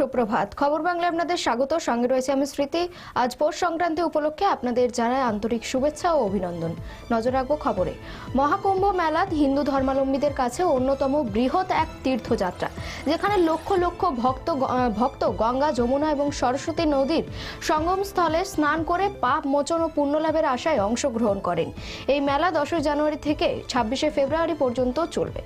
সুপ্রভাত। খবর বাংলা আপনাদের স্বাগত। সঙ্গে রয়েছে আমি স্মৃতি। আজ পৌষ সংক্রান্তি উপলক্ষে আপনাদের জানায় আন্তরিক শুভেচ্ছা ও অভিনন্দন। নজর রাখব খবরে। মহাকুম্ভ মেলা হিন্দু ধর্মাবলম্বীদের কাছে অন্যতম বৃহৎ এক তীর্থযাত্রা, যেখানে লক্ষ লক্ষ ভক্ত ভক্ত গঙ্গা, যমুনা এবং সরস্বতী নদীর সঙ্গমস্থলে স্নান করে পাপ মোচন ও পুণ্যলাভের আশায় অংশগ্রহণ করেন। এই মেলা দশই জানুয়ারি থেকে ছাব্বিশে ফেব্রুয়ারি পর্যন্ত চলবে।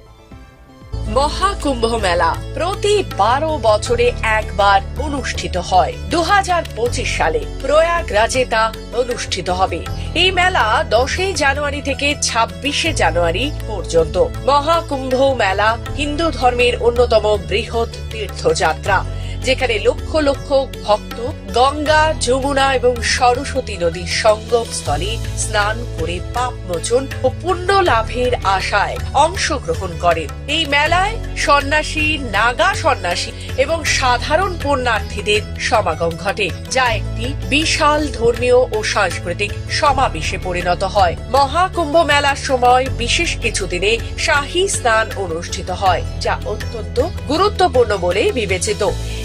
মহাকুম্ভ মেলা প্রতি বারো বছরে একবার অনুষ্ঠিত হয়। দু হাজার পঁচিশ সালে প্রয়াগরাজে তা অনুষ্ঠিত হবে। এই মেলা দশই জানুয়ারি থেকে ছাব্বিশে জানুয়ারি পর্যন্ত। মহাকুম্ভ মেলা হিন্দু ধর্মের অন্যতম বৃহৎ তীর্থযাত্রা। যেখানে লক্ষ লক্ষ ভক্ত গঙ্গা, যমুনা এবং সরস্বতী নদীর সঙ্গম স্থলে স্নান করে পাপ মোচন ও পুণ্য লাভের আশায় অংশগ্রহণ করেন। এই মেলায় সন্ন্যাসী, নাগা সন্ন্যাসী এবং সাধারণ পুণ্যার্থীদের সমাগম ঘটে, যা একটি বিশাল ধর্মীয় ও সাংস্কৃতিক সমাবেশে পরিণত হয়। মহাকুম্ভ মেলার সময় বিশেষ কিছু দিনে শাহী স্নান অনুষ্ঠিত হয়, যা অত্যন্ত গুরুত্বপূর্ণ বলে বিবেচিত।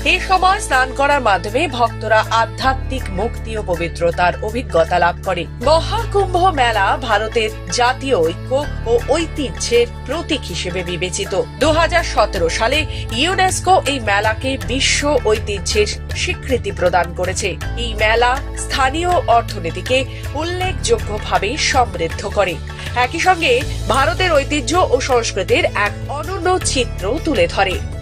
এই সময় স্নান করার মাধ্যমে ভক্তরা আধ্যাত্মিক মুক্তি ও পবিত্রতার অভিজ্ঞতা লাভ করে। মহাকুম্ভ মেলা ভারতের জাতীয় ঐক্য ও ঐতিহ্যের প্রতীক হিসেবে বিবেচিত। দুহাজার সতেরো সালে ইউনেস্কো এই মেলাকে বিশ্ব ঐতিহ্যের স্বীকৃতি প্রদান করেছে। এই মেলা স্থানীয় অর্থনীতিকে উল্লেখযোগ্যভাবে সমৃদ্ধ করে। একই সঙ্গে ভারতের ঐতিহ্য ও সংস্কৃতির এক অনন্য চিত্র তুলে ধরে।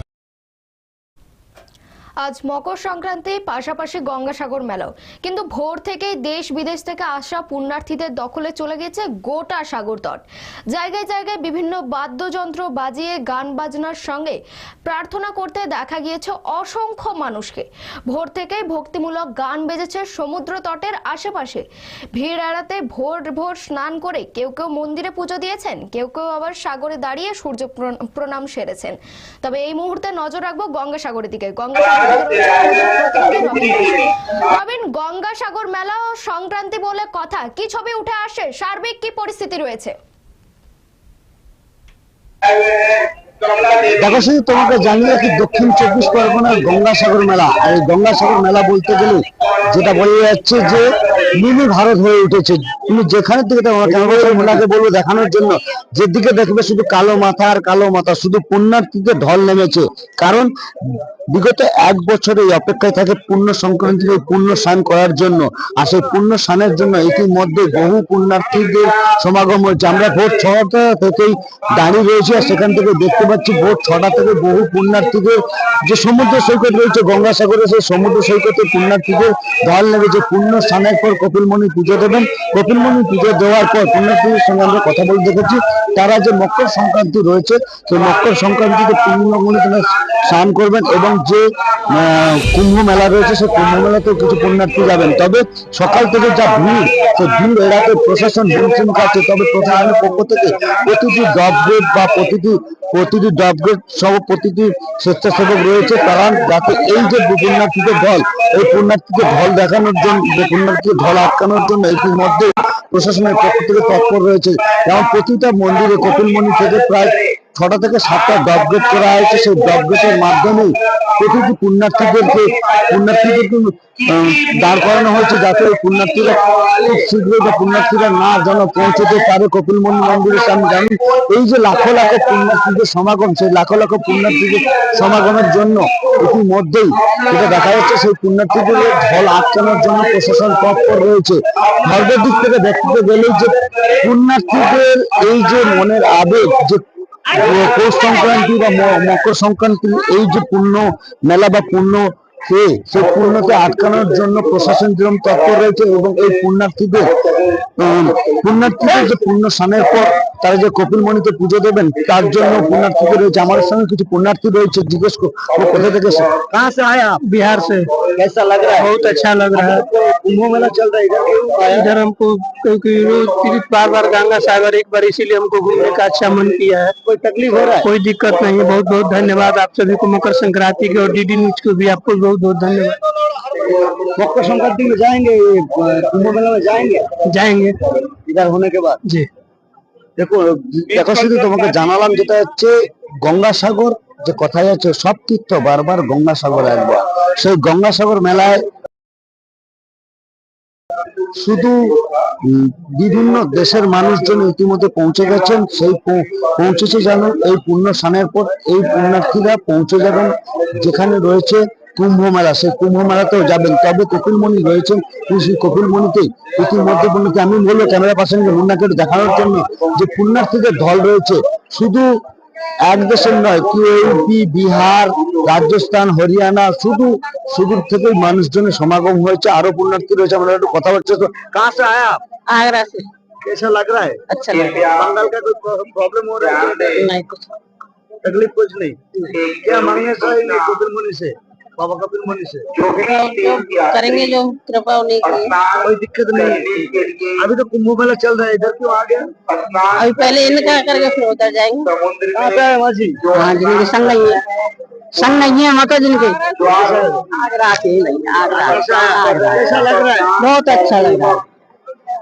আজ মকর সংক্রান্তি, পাশাপাশি গঙ্গাসাগর মেলাও। কিন্তু ভোর থেকেই দেশ বিদেশ থেকে আসা পুণ্যার্থীদের দখলে চলে গেছে গোটা সাগর তট। জায়গায় জায়গায় বিভিন্ন বাদ্যযন্ত্র বাজিয়ে গান বাজনার সঙ্গে প্রার্থনা করতে দেখা গিয়েছে অসংখ্য মানুষকে। ভোর থেকেই ভক্তিমূলক গান বেজেছে সমুদ্র তটের আশেপাশে। ভিড় এড়াতে ভোর ভোর স্নান করে কেউ কেউ মন্দিরে পুজো দিয়েছেন, কেউ কেউ আবার সাগরে দাঁড়িয়ে সূর্য প্রণ- প্রণাম সেরেছেন। তবে এই মুহূর্তে নজর রাখব গঙ্গাসাগরের দিকে। গঙ্গাসাগর গঙ্গাসাগর মেলা ও সংক্রান্তি বলে কথা। কি ছবি উঠে আসে? সার্বিক কি পরিস্থিতি রয়েছে? দেখো শুধু তোমাকে দক্ষিণ চব্বিশ পরগনার গঙ্গাসাগর মেলা। আর এই গঙ্গাসাগর মেলা বলতে গেলে যেটা বোঝা যাচ্ছে যে মিনি ভারত হয়ে উঠেছে। তুমি যেখানে থেকে মেলাকে বলব দেখানোর জন্য। যেদিকে দেখবে শুধু কালো মাথা আর কালো মাথা, শুধু পুণ্যার্থীদের ঢল নেমেছে। কারণ বিগত এক বছরে অপেক্ষায় থাকে পুণ্য সংক্রান্তির পূর্ণ স্নান করার জন্য। আর সেই পূর্ণ স্নানের জন্য ইতিমধ্যে বহু পুণ্যার্থীদের সমাগম হয়েছে। আমরা ভোর ছটা থেকেই দাঁড়িয়ে রয়েছি আর সেখান থেকে দেখতে পাচ্ছি ভোর ছটা থেকে বহু পুণ্যার্থীদের যে সমুদ্র সৈকত রয়েছে, গঙ্গাসাগরে সেই সমুদ্র সৈকতে পুণ্যার্থীদের ঢল নেমেছে পূর্ণ স্নানের পর কপিলমণি পুজো দেবেন। কপিলমণি পুজো দেওয়ার পর পুণ্যার্থীদের সঙ্গে আমরা কথা বলে দেখেছি। তারা যে মকর সংক্রান্তি রয়েছে, সেই মকর সংক্রান্তিতে পূর্ণমণি তারা স্নান করবেন এবং যে কুম্ভ মেলা রয়েছে, সেই কুম্ভ মেলাতেও কিছু পুণ্যার্থী যাবেন। তবে সকাল থেকে যা ভিড়, সে ভিড় এড়াতে প্রশাসন হিমশিম খাচ্ছে তবে প্রশাসনের পক্ষ থেকে প্রতিটি ডব গেট বা প্রতিটি প্রতিটি ডব গেট সহ প্রতিটি স্বেচ্ছাসেবক রয়েছে তারা যাতে এই যে পুণ্যার্থীদের ঢল, এই পুণ্যার্থীকে ঢল দেখানোর জন্য পুণ্যার্থীকে ঢল আটকানোর জন্য ইতিমধ্যে প্রশাসনের পক্ষ থেকে তৎপর রয়েছে। এবং প্রতিটা মন্দিরে কপিলমণি থেকে প্রায় ছটা থেকে সাতটা ডব করা হয়েছে। সেই ডব গেটের মাধ্যমে প্রতিটি পুণ্যার্থীদেরকে পুণ্যার্থীদেরকে দাঁড় করানো হয়েছে যাতে ওই পুণ্যার্থীরা খুব শীঘ্রই বা পুণ্যার্থীরা না যেন পৌঁছতে পারে। কপিলমণি মন্দিরের সামনে জানেন এই যে লাখো লাখো পুণ্যার্থীদের সমাগম, সেই লাখো লাখো পুণ্যার্থীদের সমাগমের জন্য ইতিমধ্যেই যেটা দেখা যাচ্ছে, সেই পুণ্যার্থীদের ঢল আটকানোর জন্য প্রশাসন তৎপর রয়েছে। ধর্মের দিক থেকে দেখতে গেলেই যে পুণ্যার্থীদের এই যে মনের আবেগ, যে পৌষ সংক্রান্তি বা মকর সংক্রান্তি এই যে পূর্ণ মেলা বা পূর্ণ কে সেই পূর্ণকে আটকানোর জন্য প্রশাসন যেরকম তৎপর রয়েছে এবং এই পুণ্যার্থীদের পুণ্যার্থীদের যে পূর্ণ স্নানের পর তারা যে কপিলমণিতে পুজো দেবেন তার জন্য পুণ্যার্থীদের রয়েছে আমাদের সঙ্গে কিছু পুণ্যার্থী রয়েছে জিজ্ঞেস কর वो कोथा থেকে এসে कहाँ से आए आप बिहार से कैसा लग रहा है बहुत अच्छा लग रहा है कुंभ मेला चल रहा है इधर क्यों आया? इधर हमको क्योंकि रोज तीर्थ बार बार गंगा सागर एक बार इसीलिए हमको घूमने का अच्छा मन किया है कोई तकलीफ हो रहा है कोई दिक्कत नहीं है बहुत बहुत धन्यवाद आप सभी को मकर संक्रांति के और डीडी न्यूज को भी आपको बहुत बहुत धन्यवाद मकर संक्रांति में जाएंगे ये, अ, कुंभ मेला में जाएंगे जाएंगे इधर होने के बाद जी দেখো দেখো শুধু তোমাকে জানালাম যেটা হচ্ছে গঙ্গাসাগর যে কথাই আছে সব তীর্থ বারবার গঙ্গাসাগর একবার। সেই গঙ্গাসাগর মেলায় শুধু বিভিন্ন দেশের মানুষজন ইতিমধ্যে পৌঁছে গেছেন সেই পৌঁছেছে যেন এই পুণ্য স্নানের পর এই পুণ্যার্থীরা পৌঁছে যাবেন যেখানে রয়েছে। কুম্ভ মেলা সেই কুম্ভ মেলাতেও যাবেন তবে কপিলমণি রয়েছেন তিনি সেই কপিলমণিতে ইতিমধ্যে বলতে আমি বলবো ক্যামেরা পার্সনকে মুন্নাকে একটু দেখানোর জন্য যে পুণ্যার্থীদের ঢল রয়েছে শুধু এক দেশের নয় কি ইউপি বিহার রাজস্থান হরিয়ানা শুধু সুদূর থেকেই মানুষজনের সমাগম হয়েছে আরো পুণ্যার্থী রয়েছে আমরা একটু কথা বলছি তো কাহা সে আয়া आप? आगरा से कैसा लग रहा है अच्छा लग रहा बंगाल का कोई प्रॉब्लम हो रहा है है नहीं कुछ तकलीफ कुछ नहीं क्या मांगने चाहेंगे कपिल मुनि से बाबा कपिल मुनि से। जो करेंगे जो कृपा उन्हीं की। कोई दिक्कत नहीं। है अभी तो कुंभ मेला चल रहा है इधर क्यों आ गया? अभी पहले इनका करके फिर उधर जाएँगे। कहाँ पे है माजी? हाँ जिनके संग नहीं है। संग नहीं है माता जिनके। आगरा के नहीं आगरा आगरा कैसा लग रहा है। बहुत अच्छा लग रहा है।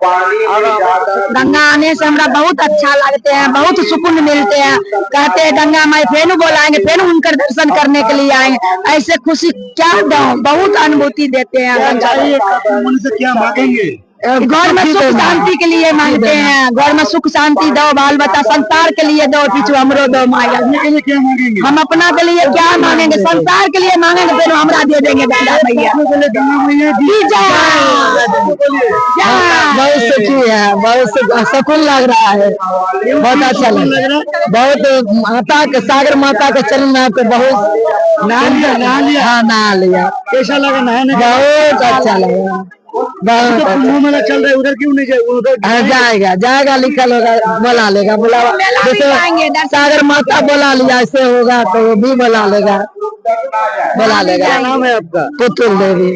गंगा आने से हमरा बहुत अच्छा लगते हैं बहुत सुकून मिलते हैं। कहते हैं गंगा माई फेनु बोलाएँगे फेनु उनकर दर्शन करने के लिए आएँगे। ऐसे खुशी क्या दो बहुत अनुभूति देते हैं क्या गंगा चाहिए कपिल मुनि से क्या मांगेंगे? घर में सुख शांति के लिए मांगते हैं। घर में सुख शांति दो बाल बच्चा संसार के लिए दो पीछू हमरो दो माया के लिए क्या मांगेंगे? हम अपना के लिए क्या मांगेंगे? संसार के लिए मांगेंगे फिर हमरा दे देंगे गंगा मैया। गंगा मैया की। बहुत सुखी है बहुत सुकून लग रहा है। बहुत अच्छा लग रहा है। बहुत माता के सागर माता के चरण में आपको बहुत नहा लिया हाँ नहा लिया। कैसा लगा नहाने बहुत अच्छा लगा। कुंभ मेला चल रहा है उधर क्यों नहीं जाए उधर जाएगा जाएगा लिखल होगा बुला लेगा बुला जाएंगे, जैसे सागर माता बुला लिया ऐसे होगा तो वो भी बुला लेगा বলা লেগা নাম পুতুল দেবী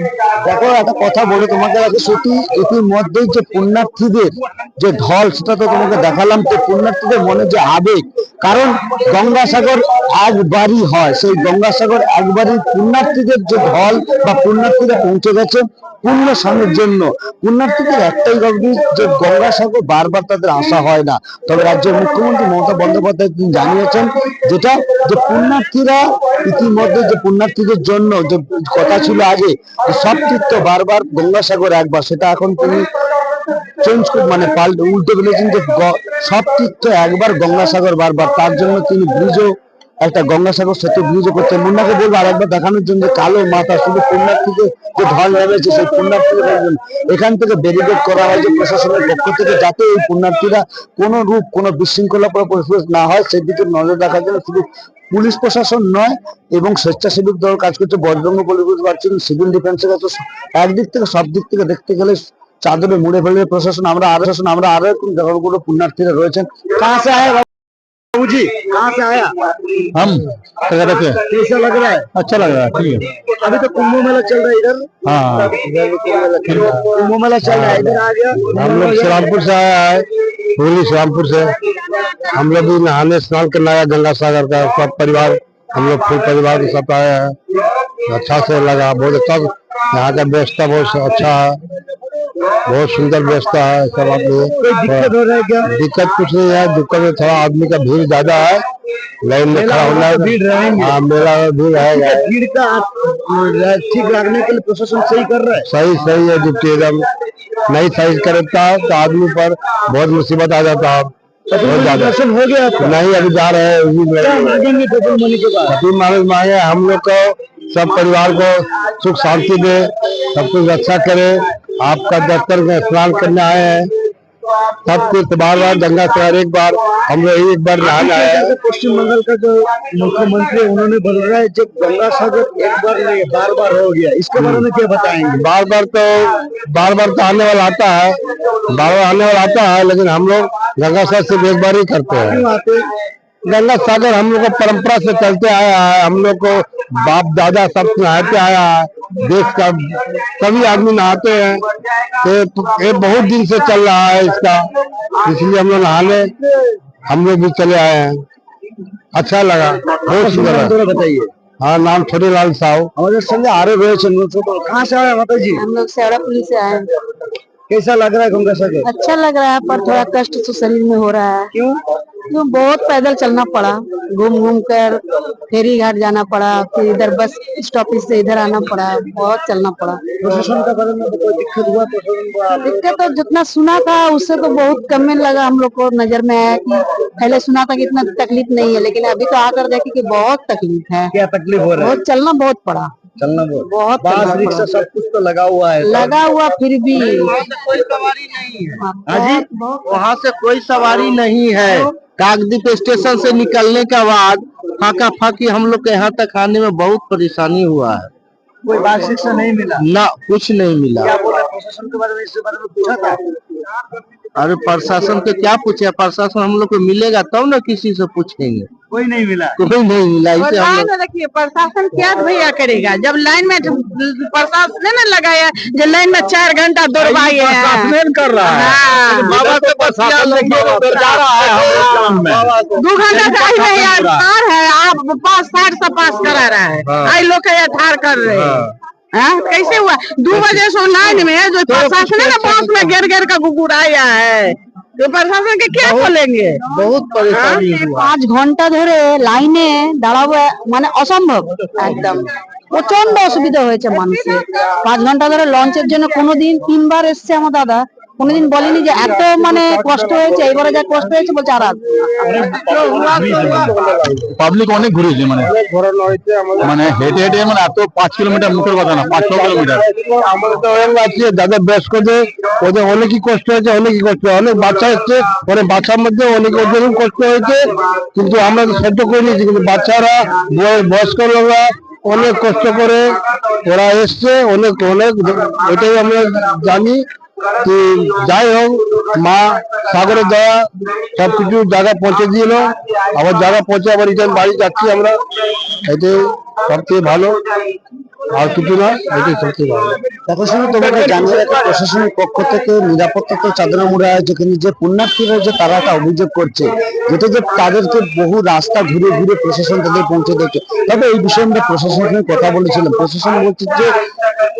দেখো একটা কথা বলে তোমাকে আগে সত্যি ইতিমধ্যেই যে পুণ্যার্থীদের যে ঢল সেটা তো তোমাকে দেখালাম তো পুণ্যার্থীদের মনে যে আবেগ কারণ গঙ্গাসাগর একবারই হয় সেই গঙ্গাসাগর একবারই পুণ্যার্থীদের যে ঢল বা পুণ্যার্থীরা পৌঁছে গেছে পুণ্য স্বামীর জন্য। পুণ্যার্থীদের একটাই দাবি যে গঙ্গাসাগর বারবার তাদের আসা হয় না। তবে রাজ্যের মুখ্যমন্ত্রী মমতা বন্দ্যোপাধ্যায় তিনি জানিয়েছেন যেটা, যে পুণ্যার্থীরা ইতিমধ্যে যে পুণ্যার্থীদের জন্য যে কথা ছিল আগে সব তীর্থ বারবার গঙ্গাসাগর একবার, সেটা এখন তিনি চেঞ্জ মানে পাল্টে, উল্টে বলেছেন যে সব তীর্থ একবার গঙ্গাসাগর বারবার, তার জন্য তিনি ব্রিজও একটা গঙ্গাসাগর সেতু ব্রিজ করতে মুন্নাকে বলব আর একবার দেখানোর জন্য, কালো মাথা, শুধু পূর্ণার থেকে যে ঢল নেমেছে, সেই পুণ্যার্থীরা বলবেন। এখান থেকে ব্যারিকেড করা হয় যে প্রশাসনের পক্ষ থেকে, যাতে এই পুণ্যার্থীরা কোন রূপ, কোন বিশৃঙ্খলা পরিবেশ না হয়, সেদিকে নজর রাখার জন্য শুধু পুলিশ প্রশাসন নয়, এবং স্বেচ্ছাসেবক দল কাজ করছে। বজরঙ্গ পরিবেশ বাড়ছেন সিভিল ডিফেন্সের কাছে একদিক থেকে, সব দিক থেকে দেখতে গেলে চাঁদরে মুড়ে ফেলবে প্রশাসন। আমরা আরও আমরা আরও এরকম জায়গাগুলো পুণ্যার্থীরা রয়েছেন। কাছে बाबू जी कहाँ से आया? हम कलकत्ता से। कैसा लग रहा है? अच्छा लग रहा है ठीक है। अभी तो कुंभ मेला चल रहा है इधर। हाँ। कुंभ मेला चल रहा है। इधर आ गया। हम लोग श्रीरामपुर से आया है हुगली श्रीरामपुर से। हम लोग भी नहाने स्नान करने आया गंगा सागर का सब परिवार हम लोग फुल परिवार के साथ आया है। अच्छा से लगा बहुत अच्छा यहाँ का व्यवस्था बहुत अच्छा है। बहुत सुंदर व्यवस्था है सब आदमी कोई दिक्कत हो रहा है क्या? दिक्कत कुछ नहीं है दिक्कत में थोड़ा आदमी का भीड़ ज़्यादा है। लाइन में खड़ा होना। हाँ। मेला में भीड़ रहेगा भीड़ का ठीक रखने के लिए प्रशासन सही कर रहा है? सही सही है ड्यूटी एकदम नहीं सही करता है तो आदमी पर बहुत मुसीबत आ जाता है। बहुत दर्शन हो गया नहीं अभी जा रहे हैं मांगे मांगे हम लोग को सब परिवार को सुख शांति दे सब कुछ अच्छा करे। आपका दफ्तर में स्नान करने आए हैं। सब कुछ बार बार गंगा सागर एक बार हम लोग एक बार नहाने आए हैं। पश्चिम बंगाल का जो मुख्यमंत्री उन्होंने बोल रहा है जो गंगा सागर एक बार नहीं बार बार हो गया। इसके बारे में क्या बताएँगे? बार बार तो बार बार तो आने वाला आता है। बार बार आने वाला आता है लेकिन हम लोग गंगा सागर सिर्फ़ एक बार ही करते हैं। गंगा सागर हम लोग को परंपरा से चलते आया है हम लोग को बाप दादा सब नहाते आया है देश का सभी आदमी नहाते हैं। ये बहुत दिन से चल रहा है इसका इसलिए हम लोग नहाने हम लोग भी चले आए हैं। अच्छा लगा बहुत सुंदर बताइए। हाँ नाम छोटे लाल साहु। हमारे संजय आ रहे हुए कहाँ से आए माता जी हम लोग सेवरा पुलिस से आए कैसा लग रहा है गंगा सागर? अच्छा लग रहा है पर थोड़ा कष्ट तो शरीर में हो रहा है। क्यों? क्यों? बहुत पैदल चलना पड़ा। घूम घूम कर फेरी घाट जाना पड़ा फिर इधर बस स्टॉपेज से इधर आना पड़ा बहुत चलना पड़ा। प्रशासन का बारे में कोई दिक्कत हुआ? दिक्कत तो जितना सुना था उससे तो बहुत कम में लगा हम लोग को नज़र में आया कि पहले सुना था कि इतना तकलीफ़ नहीं है लेकिन अभी तो आकर देखे कि बहुत तकलीफ़ है। क्या तकलीफ़ हो रहा है? बहुत चलना बहुत पड़ा। चलना बहुत बहुत बस रिक्शा सब कुछ तो लगा हुआ है लगा हुआ फिर भी। कोई सवारी नहीं हाँ। जी? वहाँ से कोई सवारी नहीं है। कागदीप स्टेशन से निकलने के बाद फाका फाकी हम लोग के यहाँ तक आने में बहुत परेशानी हुआ है। कोई बस रिक्शा नहीं मिला? ना कुछ नहीं मिला। क्या बोला प्रशासन के बारे में इसके बारे में पूछा था? अरे प्रशासन को क्या पूछे? प्रशासन हम लोग को मिलेगा तब ना किसी से पूछेंगे। कोई नहीं मिला। कोई नहीं मिला इसे हम देखिए प्रशासन क्या भैया करेगा? जब लाइन में प्रशासन ने लगाया जो लाइन में चार घंटा दौड़वाई है। कर रहा हाँ। बाबा के पास जा रहा है हमारे काम में। दू घंटा से आई नहीं यार है आप पास साठ से पास करा रहा है। हाँ। आई लोग का कर रहे हैं। हाँ? कैसे हुआ दो बजे से लाइन में है जो प्रशासन है ना बस में गिर गिर का गुगुराया है तो प्रशासन के क्या बोलेंगे बहुत परेशानी हुआ পাঁচ ঘন্টা ধরে লাইনে দাঁড়াবো মানে অসম্ভব একদম প্রচন্ড অসুবিধা হয়েছে মানুষের পাঁচ ঘন্টা ধরে লঞ্চের জন্য কোনোদিন তিনবার এসছে আমার দাদা কোনোদিন বলেনি যে এত মানে কষ্ট হয়েছে এবারে যা কষ্ট হয়েছে বলছে আর পাবলিক অনেক ঘুরেছে মানে মানে হেঁটে হেঁটে মানে এত পাঁচ কিলোমিটার মুখের কথা না পাঁচ ছ কিলোমিটার আমাদের তো অনেক আছে যাদের বয়স্কদের ওদের অনেকই কষ্ট হয়েছে অনেকই কষ্ট হয়েছে। অনেক বাচ্চা এসছে অনেক বাচ্চার মধ্যে অনেক ওদেরও কষ্ট হয়েছে কিন্তু আমরা তো সহ্য করে নিয়েছি কিন্তু বাচ্চারা বয়- বয়স্ক লোকরা অনেক কষ্ট করে ওরা এসছে অনেক অনেক এটাই আমরা জানি যাই হোক, মা সাগরের দয়া সবকিছু জায়গা পৌঁছে দিল। আবার জায়গা পৌঁছে আবার রিটার্ন বাড়ি যাচ্ছি আমরা। এতে সবচেয়ে ভালো।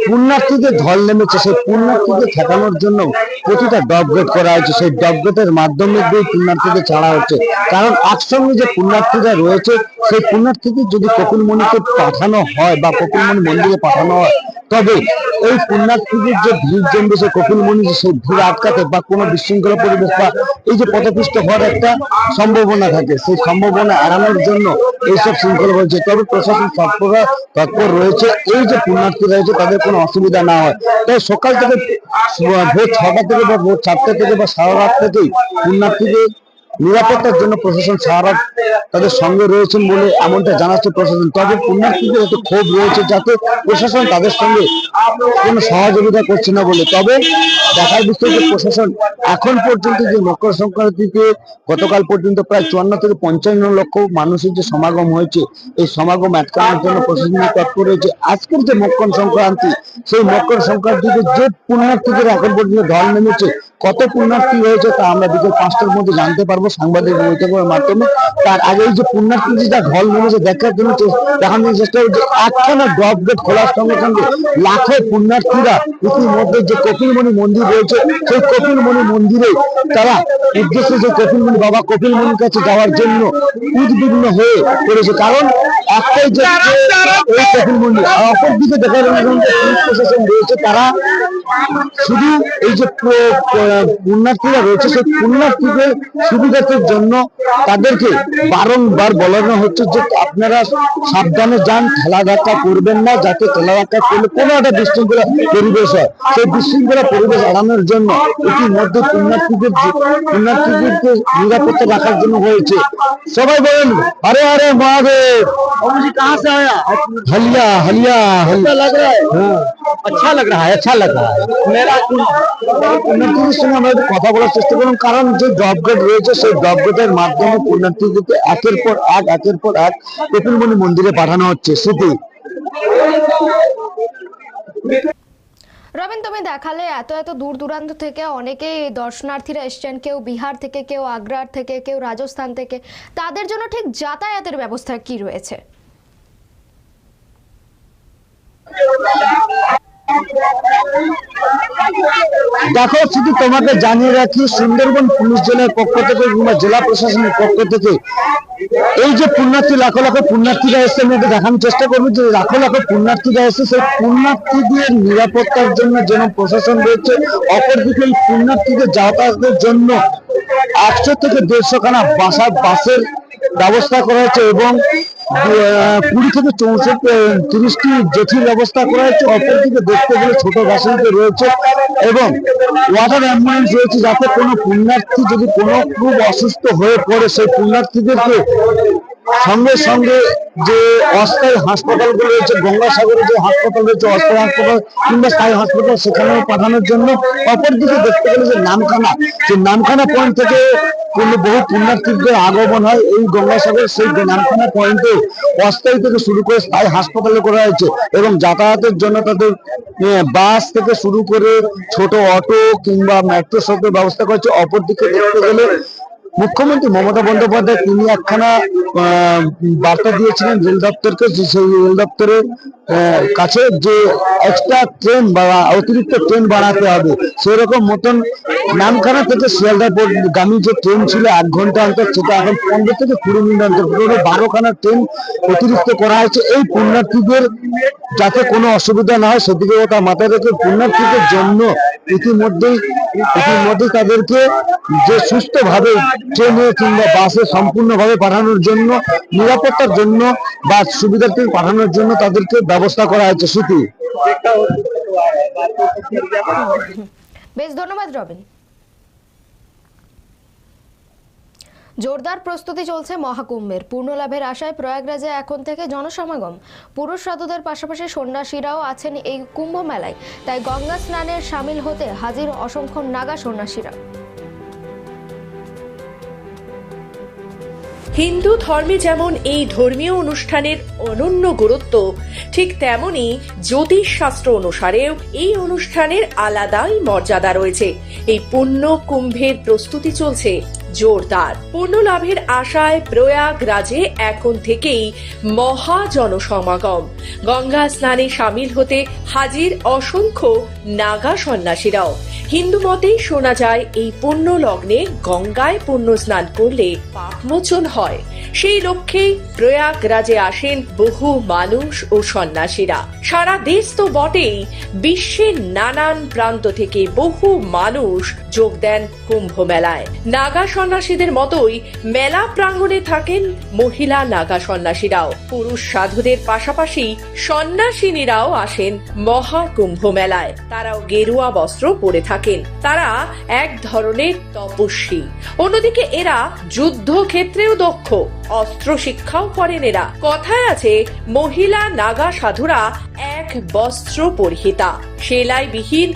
পুণ্যার্থীদের ঢল নেমেছে, সেই পুণ্যার্থীদের ঠেকানোর জন্য প্রতিটা ডব গেট করা হয়েছে। সেই ডব গেটের মাধ্যমে দিয়ে পুণ্যার্থীদের ছাড়া হচ্ছে। কারণ একসঙ্গে যে পুণ্যার্থীরা রয়েছে, সেই পুণ্যার্থীদের যদি কপিলমণিকে পাঠানো হয় বা কপিলমণি মন্দিরে পাঠানো হয়। তবে এই পুণ্যার্থীদের যে ভিড় জমবে কপিলমণি যে সেই ভিড় আটকাতে বা কোনো বিশৃঙ্খলা পরিবেশ বা এই যে পথপিষ্ট হওয়ার একটা সম্ভাবনা থাকে, সেই সম্ভাবনা এড়ানোর জন্য এইসব শৃঙ্খলা হয়েছে তবে প্রশাসন তৎপর তৎপর রয়েছে। এই যে পুণ্যার্থী রয়েছে, তাদের কোনো অসুবিধা না হয়। তাই সকাল থেকে ভোর ছটা থেকে বা ভোর চারটা থেকে বা সারা রাত থেকেই পুণ্যার্থীদের নিরাপত্তার জন্য প্রশাসন সারা তাদের সঙ্গে রয়েছেন বলে এমনটা জানাচ্ছে প্রশাসন। তবে পুণ্যার্থীদের একটু ক্ষোভ রয়েছে যাতে প্রশাসন তাদের সঙ্গে কোনো সহযোগিতা করছে না বলে। তবে দেখার বিষয় যে প্রশাসন এখন পর্যন্ত যে মকর সংক্রান্তিতে গতকাল পর্যন্ত প্রায় চুয়ান্ন থেকে পঞ্চান্ন লক্ষ মানুষের যে সমাগম হয়েছে, এই সমাগম আটকানোর জন্য প্রশাসন তৎপর রয়েছে আজকের যে মকর সংক্রান্তি, সেই মকর সংক্রান্তিতে যে পুণ্যার্থীদের এখন পর্যন্ত ঢল নেমেছে, কত পুণ্যার্থী হয়েছে তা আমরা বিকেল পাঁচটার মধ্যে জানতে পারব। সাংবাদিক বৈঠকের মাধ্যমে তার আগে যে পুণ্যার্থী যা ঢল নেমেছে দেখার জন্য দেখানোর চেষ্টা একখানা গেট খোলার সঙ্গে সঙ্গে লাখো পুণ্যার্থীরা ইতিমধ্যে যে কপিলমণি মন্দির রয়েছে সেই কপিলমণি মন্দিরে তারা উদ্দেশ্যে যে কপিলমণি বাবা কপিলমণির কাছে যাওয়ার জন্য উদ্বিগ্ন হয়ে পড়েছে। কারণ একটাই যে এই কপিলমণি আর অপর দিকে দেখা যাচ্ছে পুলিশ প্রশাসন রয়েছে তারা শুধু এই যে পুণ্যার্থীরা রয়েছে সেই পুণ্যার্থীদের সুবিধার্থের জন্য তাদেরকে বারংবার বলানো হচ্ছে যে আপনারা সাবধানে যান খেলা ধাক্কা করবেন না যাতে খেলা ধাক্কা করলে কোনো একটা বিশৃঙ্খলা পরিবেশ হয়। সেই বিশৃঙ্খলা পরিবেশ এড়ানোর জন্য ইতিমধ্যে পুণ্যার্থীদের পুণ্যার্থীদেরকে নিরাপত্তা রাখার জন্য হয়েছে। সবাই বলেন আরে আরে মহাদেব! কাহা সে আয়া হলিয়া হলিয়া। হলিয়া লাগ হ্যাঁ। अच्छा लग रहा है अच्छा लग रहा है मेरा পুণ্যার্থীদের সঙ্গে আমরা একটু কথা বলার চেষ্টা করলাম কারণ যে জব গেট রয়েছে সেই জব গেটের মাধ্যমে পুণ্যার্থীদেরকে একের পর এক একের পর এক কপিলমণি মন্দিরে পাঠানো হচ্ছে স্মৃতি রবিন তুমি দেখালে এত এত দূর দূরান্ত থেকে অনেকেই দর্শনার্থীরা এসছেন কেউ বিহার থেকে কেউ আগ্রার থেকে কেউ রাজস্থান থেকে তাদের জন্য ঠিক যাতায়াতের ব্যবস্থা কি রয়েছে দেখো, শুধু তোমাকে জানিয়ে রাখি, সুন্দরবন পুলিশ জেলার পক্ষ থেকে কিংবা জেলা প্রশাসনের পক্ষ থেকে এই যে পুণ্যার্থী, লাখো লাখো পুণ্যার্থীরা এসে আমি দেখানোর চেষ্টা করব যে লাখো লাখো পুণ্যার্থীরা এসে সেই পুণ্যার্থীদের নিরাপত্তার জন্য যেন প্রশাসন রয়েছে, অপরদিকে এই পুণ্যার্থীদের যাতায়াতের জন্য একশো থেকে দেড়শো খানা বাসা, বাসের ব্যবস্থা করা হয়েছে এবং কুড়ি থেকে চৌষট্টি তিরিশটি জেঠির ব্যবস্থা করা হয়েছে, অপরদিকে দেখতে গেলে ছোট বাসিতে রয়েছে এবং ওয়াটার অ্যাম্বুলেন্স রয়েছে যাতে কোনো পুণ্যার্থী যদি কোনো খুব অসুস্থ হয়ে পড়ে, সেই পুণ্যার্থীদেরকে সঙ্গে সঙ্গে যে অস্থায়ী হাসপাতালগুলো রয়েছে, গঙ্গাসাগরে যে হাসপাতাল রয়েছে, অস্থায়ী হাসপাতাল কিংবা স্থায়ী হাসপাতাল, সেখানেও পাঠানোর জন্য অপরদিকে দেখতে গেলে যে নামখানা যে নামখানা পয়েন্ট থেকে কোনো বহু পুণ্যার্থীদের আগমন হয়। এই গঙ্গাসাগর সেই নামখানা পয়েন্টে অস্থায়ী থেকে শুরু করে স্থায়ী হাসপাতালে করা হয়েছে এবং যাতায়াতের জন্য তাদের বাস থেকে শুরু করে ছোট অটো কিংবা মেট্রো সবের ব্যবস্থা করেছে অপরদিকে দেখতে গেলে মুখ্যমন্ত্রী মমতা বন্দ্যোপাধ্যায় তিনি একখানা বার্তা দিয়েছিলেন রেল দপ্তরকে সেই রেল দপ্তরের কাছে যে এক্সট্রা ট্রেন বা অতিরিক্ত ট্রেন বাড়াতে হবে, সেরকম মতন নামখানা থেকে শিয়ালদা গামী যে ট্রেন ছিল এক ঘণ্টা অন্তর, সেটা এখন পনেরো থেকে কুড়ি মিনিট অন্তর পুরো বারোখানা ট্রেন অতিরিক্ত করা হয়েছে। এই পুণ্যার্থীদের যাতে কোনো অসুবিধা না হয়, সেদিকে ওটা মাথায় রেখে পুণ্যার্থীদের জন্য ইতিমধ্যেই ইতিমধ্যেই তাদেরকে যে সুস্থভাবে ট্রেনে কিংবা বাসে সম্পূর্ণভাবে পাঠানোর জন্য, নিরাপত্তার জন্য বা সুবিধার্থী পাঠানোর জন্য তাদেরকে ব্যবস্থা করা হয়েছে স্মৃতি বেশ, ধন্যবাদ, রবিন। জোরদার প্রস্তুতি চলছে মহাকুম্ভের। পূর্ণ লাভের আশায় প্রয়াগরাজে এখন থেকে জনসমাগম। পুরুষ সাধুদের পাশাপাশি সন্ন্যাসীরাও আছেন এই কুম্ভ মেলায় তাই গঙ্গা স্নানের সামিল হতে হাজির অসংখ্য নাগা সন্ন্যাসীরা। হিন্দু ধর্মে যেমন এই ধর্মীয় অনুষ্ঠানের অনন্য গুরুত্ব, ঠিক তেমনি জ্যোতিষ শাস্ত্র অনুসারেও এই অনুষ্ঠানের আলাদাই মর্যাদা রয়েছে। এই পুণ্য কুম্ভের প্রস্তুতি চলছে। জোরদার। পুণ্য লাভের আশায় প্রয়াগরাজে এখন থেকেই মহা জনসমাগম। গঙ্গা স্নানে সামিল হতে হাজির অসংখ্য নাগা সন্ন্যাসীরাও। হিন্দু মতে শোনা যায়, এই পুণ্য লগ্নে গঙ্গায় পুণ্য স্নান করলে পাপমোচন হয়। সেই লক্ষ্যেই প্রয়াগরাজে আসেন বহু মানুষ ও সন্ন্যাসীরা। সারা দেশ তো বটেই বিশ্বের নানান প্রান্ত থেকে বহু মানুষ যোগ দেন কুম্ভ মেলায়। নাগা সন্ন্যাসীদের মতোই মেলা প্রাঙ্গণে থাকেন মহিলা নাগা সন্ন্যাসীরাও। পুরুষ সাধুদের পাশাপাশি সন্ন্যাসিনীরাও আসেন মহাকুম্ভ মেলায়। তারাও গেরুয়া বস্ত্র পরে থাকেন। তারা এক ধরনের তপস্বী। অন্যদিকে এরা যুদ্ধক্ষেত্রেও দক্ষ অস্ত্র শিক্ষাও করেন এরা। কথায় আছে, মহিলা নাগা সাধুরা এক বস্ত্র পরিহিতা। সেলাই বিহীন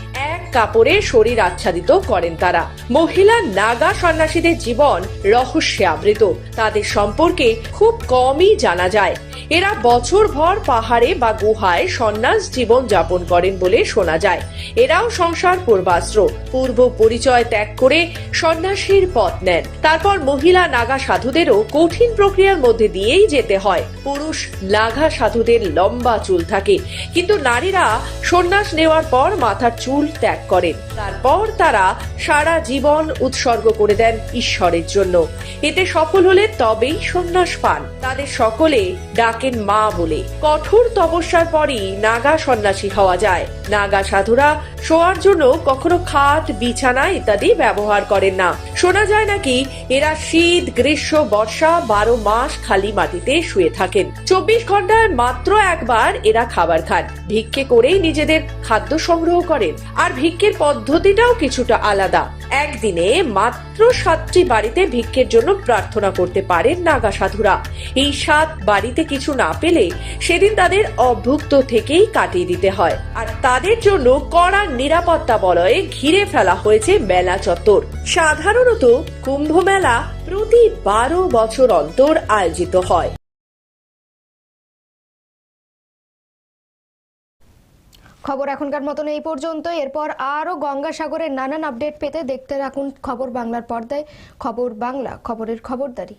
কাপড়ে শরীর আচ্ছাদিত করেন তারা। মহিলা নাগা সন্ন্যাসীদের জীবন রহস্যে আবৃত তাদের সম্পর্কে খুব কমই জানা যায়। এরা বছরভর পাহাড়ে বা গুহায় সন্ন্যাস জীবন যাপন করেন বলে শোনা যায়। এরাও সংসার পূর্বাস্ত্র। পূর্ব পরিচয় ত্যাগ করে সন্ন্যাসীর পথ নেন। তারপর মহিলা নাগা সাধুদেরও কঠিন প্রক্রিয়ার মধ্যে দিয়েই যেতে হয়। পুরুষ নাগা সাধুদের লম্বা চুল থাকে। কিন্তু নারীরা সন্ন্যাস নেওয়ার পর মাথার চুল ত্যাগ করেন। তারপর তারা সারা জীবন উৎসর্গ করে দেন ঈশ্বরের জন্য। এতে সফল হলে তবেই সন্ন্যাস পান। তাদের সকলে ডাকেন মা বলে। কঠোর তপস্যার পরই নাগা সন্ন্যাসী হওয়া যায়। নাগা সাধুরা শোয়ার জন্য কখনো খাট, বিছানা ইত্যাদি ব্যবহার করেন না। শোনা যায় নাকি এরা শীত, গ্রীষ্ম, বর্ষা বারো মাস খালি মাটিতে শুয়ে থাকেন। চব্বিশ ঘন্টায় মাত্র একবার এরা খাবার খান। ভিক্ষে করেই নিজেদের খাদ্য সংগ্রহ করেন। আর ভিক্ষের পদ্ধতিটাও কিছুটা আলাদা। একদিনে মাত্র সাতটি বাড়িতে ভিক্ষের জন্য প্রার্থনা করতে পারেন নাগা সাধুরা। এই সাত বাড়িতে কিছু না পেলে সেদিন তাদের অভুক্ত থেকেই কাটিয়ে দিতে হয়। আর তাদের জন্য কড়া নিরাপত্তা বলয়ে ঘিরে ফেলা হয়েছে মেলা চত্বর। সাধারণত কুম্ভ মেলা প্রতি বারো বছর অন্তর আয়োজিত হয়। খবর এখনকার মতন এই পর্যন্ত এরপর আরও গঙ্গাসাগরের নানান আপডেট পেতে দেখতে রাখুন খবর বাংলার পর্দায়। খবর বাংলা, খবরের খবরদারি।